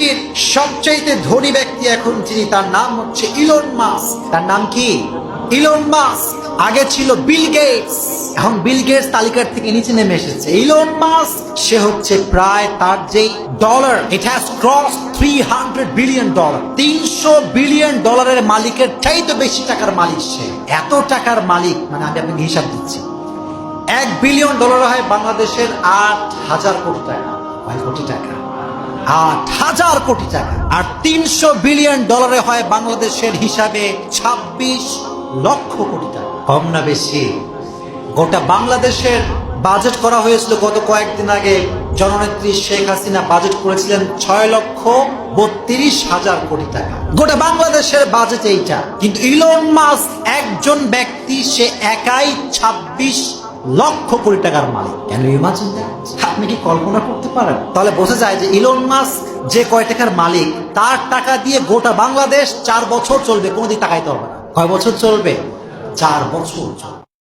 পৃথিবীর সবচাইতে ধনী ব্যক্তি এখন যিনি তার নাম হচ্ছে ইলন মাস তার নাম কি? ইলন মাস আগে ছিল বিল গেটস এখন বিল গেটস তালিকার থেকে নিচে নেমে এসেছে। ইলন মাস সে হচ্ছে প্রায় তার যেই dollar it has cross three hundred billion dollar তিনশো বিলিয়ন ডলারের মালিকের চাইতে বেশি টাকার মালিক সে। এত টাকার মালিক মানে আমি আপনাকে হিসাব দিচ্ছি। এক বিলিয়ন ডলার হয় বাংলাদেশের আট হাজার কোটি টাকা কয় কোটি টাকা। আট হাজার কোটি টাকা। আর তিনশো বিলিয়ন ডলারে হয় বাংলাদেশের হিসাবে ছাব্বিশ লক্ষ কোটি টাকা। কম না বেশি। গোটা বাংলাদেশের বাজেট করা হয়েছিল গত কয়েকদিন আগে। জননেত্রী শেখ হাসিনা বাজেট করেছিলেন ছয় লক্ষ বত্রিশ হাজার কোটি টাকা। গোটা বাংলাদেশের বাজেট এইটা। কিন্তু ইলন মাস একজন ব্যক্তি, সে একাই ছাব্বিশ লক্ষ কোটি টাকার মালিক। কেন ইমাজিন আপনি কি কল্পনা করতে পারেন? তাহলে বোঝা যায় যে ইলন মাস যে কয় টাকার মালিক, তার টাকা দিয়ে গোটা বাংলাদেশ চার বছর চলবে, কোনোদিন টাকাইতে হবে না। কয় বছর চলবে? চার বছর চলবে।